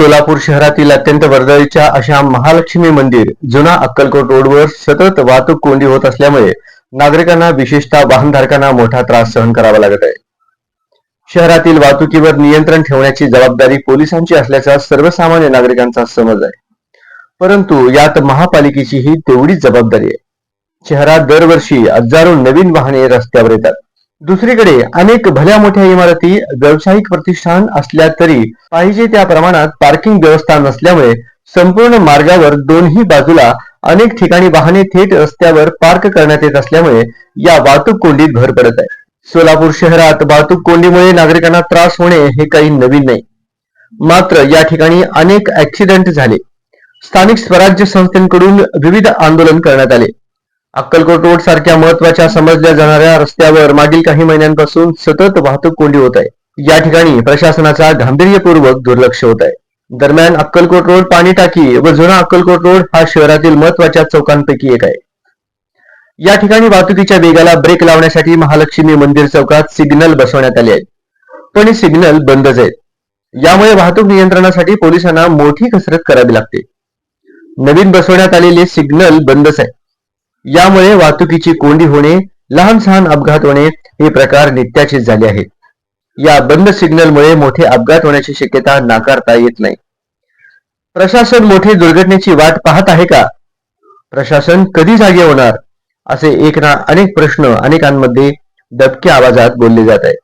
सोलापूर शहरातील अत्यंत वर्दळीच्या अशा महालक्ष्मी मंदिर जुना अक्कलकोट रोडवर सतत वाहतूक कोंडी होत असल्यामुळे नागरिकांना विशेषतः वाहनधारकांना मोठा त्रास सहन करावा लागत आहे. शहरातील वाहतुकीवर नियंत्रण ठेवण्याची जबाबदारी पोलिसांची असल्याचा सर्वसामान्य नागरिकांचा समज आहे. परंतु यात महापालिकेचीही तेवढीच जबाबदारी आहे. शहरात दरवर्षी हजारो नवीन वाहने रस्त्यावर येतात. दुसरीकडे अनेक भल्या मोठ्या इमारती व्यावसायिक प्रतिष्ठान असल्या तरी पाहिजे त्या प्रमाणात पार्किंग व्यवस्था नसल्यामुळे संपूर्ण मार्गावर दोन्ही बाजूला अनेक ठिकाणी वाहने थेट रस्त्यावर पार्क करण्यात येत असल्यामुळे या वाहतूक कोंडीत भर पडत आहे. सोलापूर शहरात वाहतूक कोंडीमुळे नागरिकांना त्रास होणे हे काही नवीन नाही. मात्र या ठिकाणी अनेक ऍक्सिडेंट झाले. स्थानिक स्वराज्य संस्थेकडून विविध आंदोलन करण्यात आले. अक्कलकोट रोड सारख्या महत्त्वाच्या समजल्या जाणाऱ्या रस्त्यावर मागील काही महिन्यांपासून सतत वाहतूक कोंडी होत आहे. या ठिकाणी प्रशासनाचा गांभीर्यपूर्वक दुर्लक्ष होत आहे. दरम्यान अक्कलकोट रोड पाणी टाकी व जुना अक्कलकोट रोड हा शहरातील महत्त्वाच्या चौकांपैकी एक आहे. या ठिकाणी वाहतुकीच्या वेगाला ब्रेक लावण्यासाठी महालक्ष्मी मंदिर चौकात सिग्नल बसवण्यात आले आहेत. पण हे सिग्नल बंदच आहेत. यामुळे वाहतूक नियंत्रणासाठी पोलिसांना मोठी कसरत करावी लागते. नवीन बसवण्यात आलेले सिग्नल बंदच आहे. यामुळे वाहतुकीची कोंडी होणे लहान सहान अपघात होणे हे प्रकार नित्याचेच झाले आहेत. या बंद सिग्नलमुळे मोठे अपघात होण्याची शक्यता नाकारता येत नाही. प्रशासन मोठे दुर्घटनेची वाट पाहत आहे का? प्रशासन कधी जागे होणार? असे एक ना अनेक प्रश्न अनेकांमध्ये दबक्या आवाजात बोलले जात आहेत.